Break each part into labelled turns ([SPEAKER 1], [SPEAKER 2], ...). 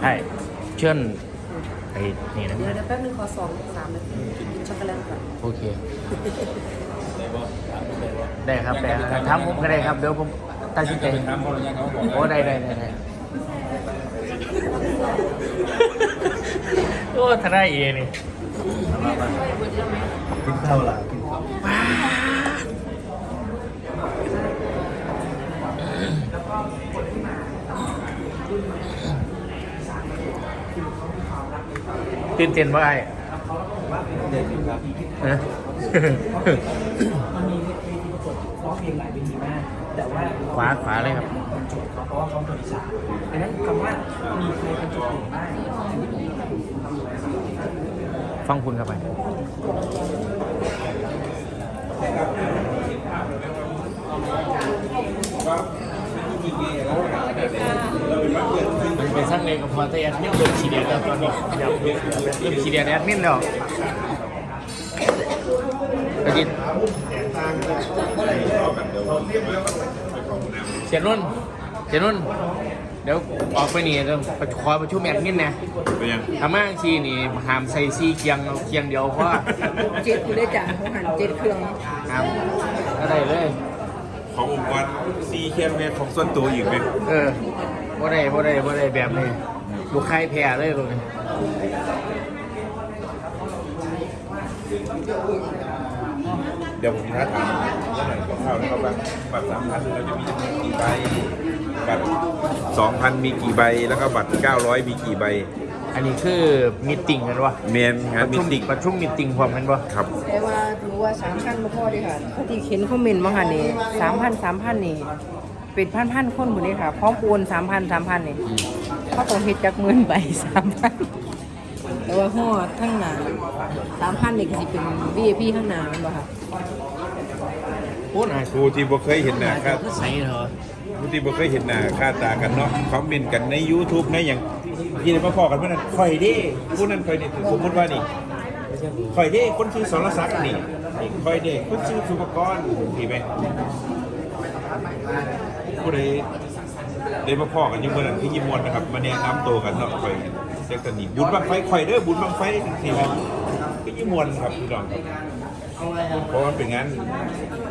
[SPEAKER 1] ใช่เชื่อนไอ้นี่นะ
[SPEAKER 2] เดี๋ยวเดี๋ยวแป๊บนึงขอสองสามนาทีกินช็อกโกแลตก่อน
[SPEAKER 1] โอเค ได้ครับได้ครับถามผมก็ได้ครับเดี๋ยวผมตัดสินใจ
[SPEAKER 3] เป็นทำคนละอย่างเขาบอก
[SPEAKER 1] โอ้ได้ได้ได้ได้โอ้ทนายเอนี่
[SPEAKER 3] กินข้าวละกินข้า
[SPEAKER 1] ตื่นเต้นว่าไอ้
[SPEAKER 3] เด็กครับ
[SPEAKER 1] เอ๊ะ
[SPEAKER 4] มันมีเวทีประกวดร้องเพลงหลายเวทีมาก แต่ว่า
[SPEAKER 1] ขวาขวาเลยครับ
[SPEAKER 4] บรรจุเขาเพราะว่าเขาเป็นอีสานดังนั้นคำว่ามีใครบรรจุเก่งบ้าง
[SPEAKER 1] ฟังคุณเข้าไป มันเป็นสร้างเลยกับพอแต่แอดมินเริ่มชีเดียดแล้วตอนนี้เดี๋ยวเริ่มชีเดียดแอดมินแล้วกระจินเสียนุ่นเสียนุ่นเดี๋ยวออกไปนี่เดี๋ยวไปขอประชุมแอดมินนะ
[SPEAKER 3] เป็นยัง
[SPEAKER 1] ทำมาทีนี่หามใส่ซีเคียงเอาเคียงเดียวเพราะว่า
[SPEAKER 2] เจ็ดอยู่ได้จ้ะเขาหันเจ็ดเครื่อง
[SPEAKER 1] หามอะไรเลย
[SPEAKER 3] ขององค์กรซีเข้มเนี่ยของส่วนตัวอีกไหม
[SPEAKER 1] เออบ่ได้บ่ได้บ่ได้แบบนี้ลูกใครแพ้เลยลูกนี่
[SPEAKER 3] เดี๋ยวผมท้าทายเรื่องไหนของข้าวนะครับว่าบัตรสามพันเราจะมีจำนวนกี่ใบบัตรสองพันมีกี่ใบแล้วก็บัตรเก้าร้อยมีกี่ใบ
[SPEAKER 1] อันนี้คือมีตติ้งกันวะ
[SPEAKER 3] เมนงาน
[SPEAKER 1] ประ
[SPEAKER 3] มิ
[SPEAKER 1] ชุม
[SPEAKER 3] ติง
[SPEAKER 1] ประชุมมีตติ้งพร้อมกันวะ
[SPEAKER 3] ครับ
[SPEAKER 2] แต่ว่าถือว่าสามพันมาพอดีค่ะที่เข็นคอมเมนต์มาค่ะนี่สามพันสามพันนี่เป็นพันพันๆคนหมดเลยค่ะพร้อมโอนสามพันสามพันนี่เขาต้องเฮ็ดจากหมื่นไปสามพันแต่ว่าห่อทั้งหนาสามพันนี่ก็สิเป็น VIP ข้างหน้าแมันบ่ค่ะ
[SPEAKER 1] พูดหน่อย
[SPEAKER 3] ผู้ที่บ่เคยเห็นหน้าค่า
[SPEAKER 1] ใส่เถอะ
[SPEAKER 3] ผู้ที่บ่เคยเห็นหน้าค่าตากันเนาะคอมเมนต์กันใน YouTube ในอย่างที่ได้มาพอกันเมื่อนั้นข่อยเด้ผู้นั้นข่อยนี่สมมติว่านี่ข่อยเด้คนชื่อสรศักดิ์นี่ข่อยเด้คนชื่อสุภกรที่ไหมผู้ใดได้มาพอกันอยู่เมื่อนั้นที่ยิมมวนนะครับมาแนะนำตัวกันเนาะข่อยเซ็กตันนี่บุญบังไฟข่อยเด้อบุญบังไฟที่ไหมที่ยิมมวนครับพี่น้องเพราะว่ามันเป็นงาน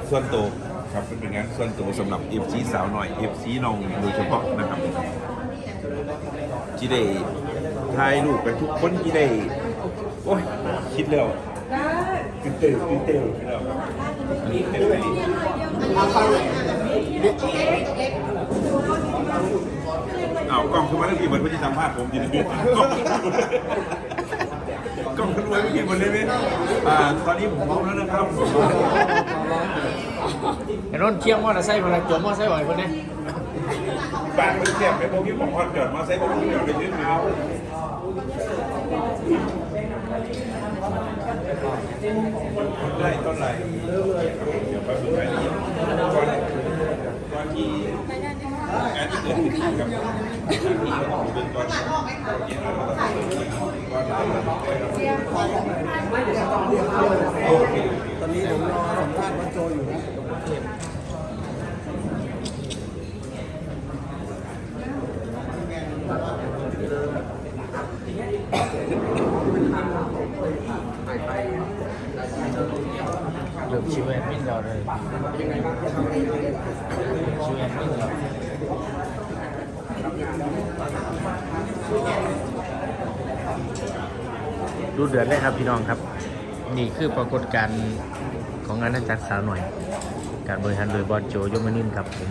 [SPEAKER 3] ส่วนตัว ครับเป็นงานส่วนตัวสำหรับ FC สาวหน่อย FC น้องโดยเฉพาะนะครับที่ได้ถ่ายรูปกันทุกคนที่ได้โอ้ยคิดแล้วตื่นเต้นตื่นเต้นคิดแล้วครับตื่นเต้นเลยเอากล้องขึ้นมาแล้วพี่เหมือนว่จะสัมภาษณ์ผมอยู่ใน กล้องกล้องขึ้นมาไม่เห็นหมดเลยไหมอ่าตอนนี้ผมพร้อมแล้วนะครับ
[SPEAKER 1] ไอ้นนท์เคี่ยงมอเตอร์ไซค์มาแล้วตัวมอเตอร์ไซค์ไหวคนนี้
[SPEAKER 3] บ้านมันเสียบไปพวกพี่บอกว่าจอดมาใส่พวกพี่จอดไปยืดเลยได้ต้นไรเดี๋ยวไปดูรายละเอียดก่อนก่อนที่งานที่เกิดขึ้นกับงานที่เราต้อนก่อนโอเค
[SPEAKER 4] ตอนนี้ผมรอสัมภาษณ์วันโจอยู่นะ
[SPEAKER 1] เริ่มชิวแอดมินเราเลยชิวแอดมินเราดูเดือดเลยครับพี่น้องครับ นี่คือปรากฏการณ์ของงานนักจัดสาวหน่อย การบริหารโดยบอลโจยมนินครับผม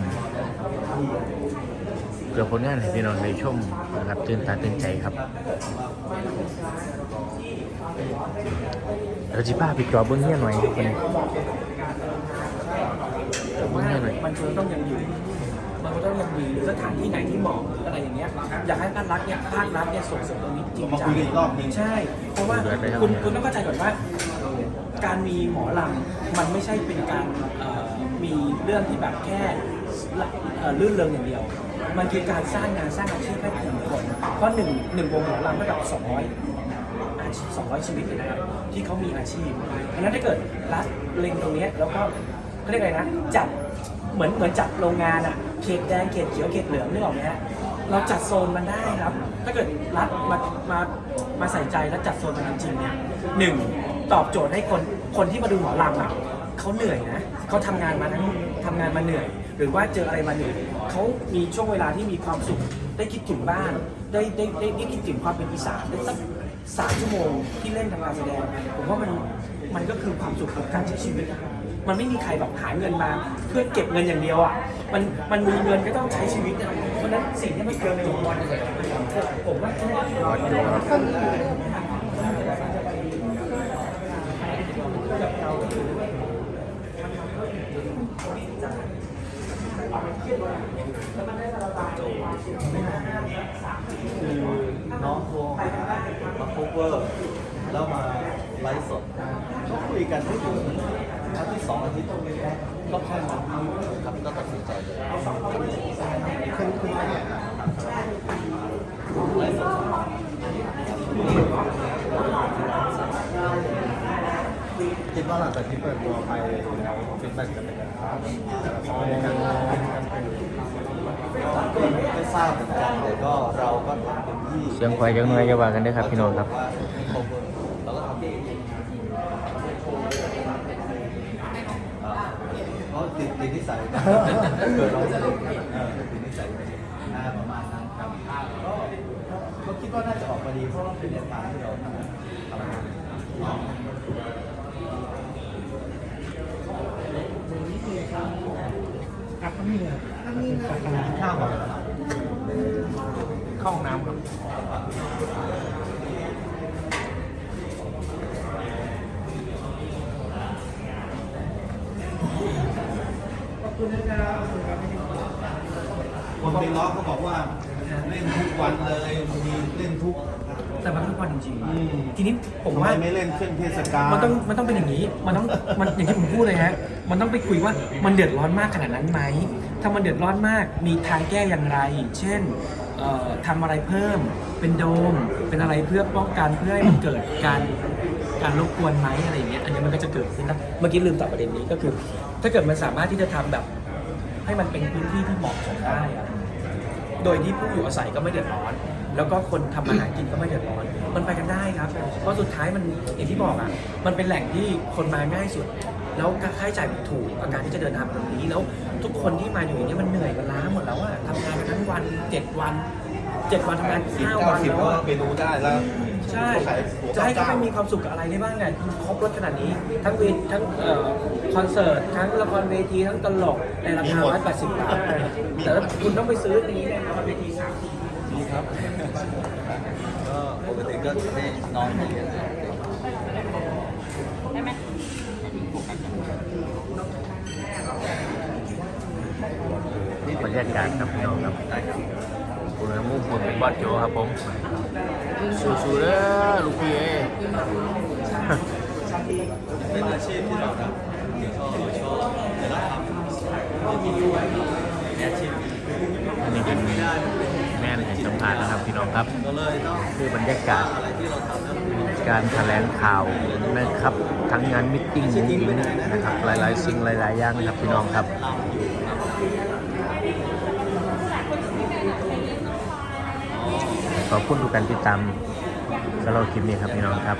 [SPEAKER 1] เพื่อผลงานให้พี่น้องได้ชมนะครับตื่นตาตื่นใจครับ เราจิป้าไปจอเบื้องเนี้ยหน่อยคนนี้จอเบื้องเนี้ยหน่อย
[SPEAKER 4] มันควรต้องยังอยู่มันก็ต้องยังมีสถานที่ไหนที่เหมาะอะไรอย่างเงี้ยอยากให้ภาครัฐเนี่ยภาครัฐเนี่ยส่งเสริมตรงนี้จริงจังใช่ เพราะว่าคุณคุณต้องเข้าใจก่อนว่า การมีหมอลำมันไม่ใช่เป็นการเอ่อมีเรื่องที่แบบแค่เอ่อลื่นเริงอย่างเดียว มันคือการสร้างงานสร้างอาชีพให้กับคนเพราะหนึ่งหนึ่งวงหมอลำก็แบบสองร้อย อาชีพ200 ชีวิตเลยนะครับที่เขามีอาชีพดังนั้นถ้าเกิดรัฐเล็งตรงนี้แล้วก็เขาเรียกอะไรนะจัดเหมือนเหมือนจัดโรงงานอะเขตแดงเขตเขียวเขตเหลืองนึกออกไหมฮะเราจัดโซนมันได้ครับ ถ้าเกิดรัฐมามามาใส่ใจและจัดโซนมันจริงเนี่ยหนึ่งตอบโจทย์ให้คนคนที่มาดูหมอลำอะเขาเหนื่อยนะเขาทำงานมาทั้งทำงานมาเหนื่อย หรือว่าเจออะไรมาเหนื่อยเขามีช่วงเวลาที่มีความสุข ได้คิดถึงบ้าน ได้ได้ได้ได้คิดถึงความเป็นอีสานได้สักสามชั่วโมงที่เล่นทำงานแสดง ผมว่ามันมันก็คือความสุขของการใช้ชีวิตอะมันไม่มีใครแบบหาเงินมา เพื่อเก็บเงินอย่างเดียวอะ มันมันมีเงินก็ต้องใช้ชีวิตอะเพราะฉะนั้นสิ่งที่มันเกินจุดวันผมว่า
[SPEAKER 1] บอสโจครับ
[SPEAKER 5] คือน้องโทรหามาโคเวอร์แล้วมาไลฟ์สดก็คุยกันไม่ถึงอาทิตย์สองอาทิตย์ก็แค่นั้นครับก็ตัดสินใจเลยไลฟ์สด คิดว่าหลังจากที่เปิดตัวไปแล้วฟีดแบ็กจะเป็นยังไงบ้างแต่ละคนในการการเป็นก็ไม่ทราบเหมือนกันแต่ก็เราก็ทำเต็มที่
[SPEAKER 1] เสียงควายจังหน่อยอย่าว่ากันเด้อครับพี่น้องครับ
[SPEAKER 5] เราก็ทำเต็มที่เพราะติดติดนิสัยเกิดเราจะเออติดนิสัยอ่าประมาณนั้นครับก็ก็คิดว่าน่าจะออกมาดีเพราะว่าเป็นแนวทางที่เราทำทำ ข้าวก่อน
[SPEAKER 1] เข้าห้องน้ำครับ
[SPEAKER 5] คนไปล้อเขาบอกว่าเล่นทุกวันเลยมีเล่นทุก
[SPEAKER 4] แต่มันทุกวันจริง
[SPEAKER 5] อืม
[SPEAKER 4] ๆทีนี้ผม
[SPEAKER 5] ทำไม
[SPEAKER 4] ว่า
[SPEAKER 5] ไม่เล่นเครื่องเทศกาล
[SPEAKER 4] มันต้องมันต้องเป็นอย่างนี้ มันต้องมันอย่างที่ผมพูดเลยฮะ มันต้องไปคุยว่ามันเดือดร้อนมากขนาดนั้นไหม ถ้ามันเดือดร้อนมาก มีทางแก้อย่างไร เช่นเอ่อทำอะไรเพิ่ม เป็นโดม เป็นอะไรเพื่อป้องกันเพื่อให้มันเกิดการการรบกวนไหมอะไรอย่างเงี้ย อันนี้มันก็จะเกิดขึ้นนะเมื่อกี้ลืมตอบประเด็นนี้ก็คือ ถ้าเกิดมันสามารถที่จะทำแบบ ให้มันเป็นพื้นที่ที่เหมาะสมได้อะโดยที่ผู้อยู่อาศัยก็ไม่เดือดร้อน แล้วก็คนทำมาหากินก็ไม่เดือดร้อน มันไปกันได้ครับ เพราะสุดท้ายมันอย่างที่บอกอะ มันเป็นแหล่งที่คนมาง่ายสุด แล้วค่าใช้จ่ายมันถูกกับการที่จะเดินทางมาตรงนี้ แล้วทุกคนที่มาอยู่อย่างนี้ยมันเหนื่อยมันล้าหมดแล้วอะทำงานกันทั้งวันเจ็ดวันเจ็ดวันทำงาน
[SPEAKER 5] สิบ
[SPEAKER 4] ห้า
[SPEAKER 5] เก้า
[SPEAKER 4] วัน
[SPEAKER 5] สิบ
[SPEAKER 4] แล้ว
[SPEAKER 5] ก็
[SPEAKER 4] อะ
[SPEAKER 5] ไปดูได้แล้ว
[SPEAKER 4] ใช่จะให้เขาไปมีความสุขกับอะไรได้บ้างเนี่ยครบรถขนาดนี้ ทั้งเวททั้งเอ่อคอนเสิร์ต ทั้งละครเวที ทั้งตลก ในราคา180บาท แต่ถ้าคุณต้องไปซื้ออันนี้เนี่ยละครเวทีสาม
[SPEAKER 5] ดี ครับ ก็ปกติก็ให้นอนอย่างเงี้ย
[SPEAKER 1] บรรยากาศครับพี่น้องครับคุณมุ่งผมเป็นบอสโจครับผมสู้ๆเด้อลูกพี่เอ้ย
[SPEAKER 5] เป็นอาชีพที่เราทำที่ชอบชอบแต่เราทำไม่มีอาชีพ
[SPEAKER 1] อันนี้เป็นแม่ในสัมภาษณ์นะครับพี่น้องครับคือบรรยากาศการแถลงข่าวนะครับทั้งงานมิทติ้งนี้นะครับหลายๆ สิ่งหลาย ๆ อย่างนะครับพี่น้องครับ
[SPEAKER 5] เราอยู่ครับ
[SPEAKER 1] ขอบคุณทุกการติดตามสำหรับคลิปนี้ครับพี่น้องครับ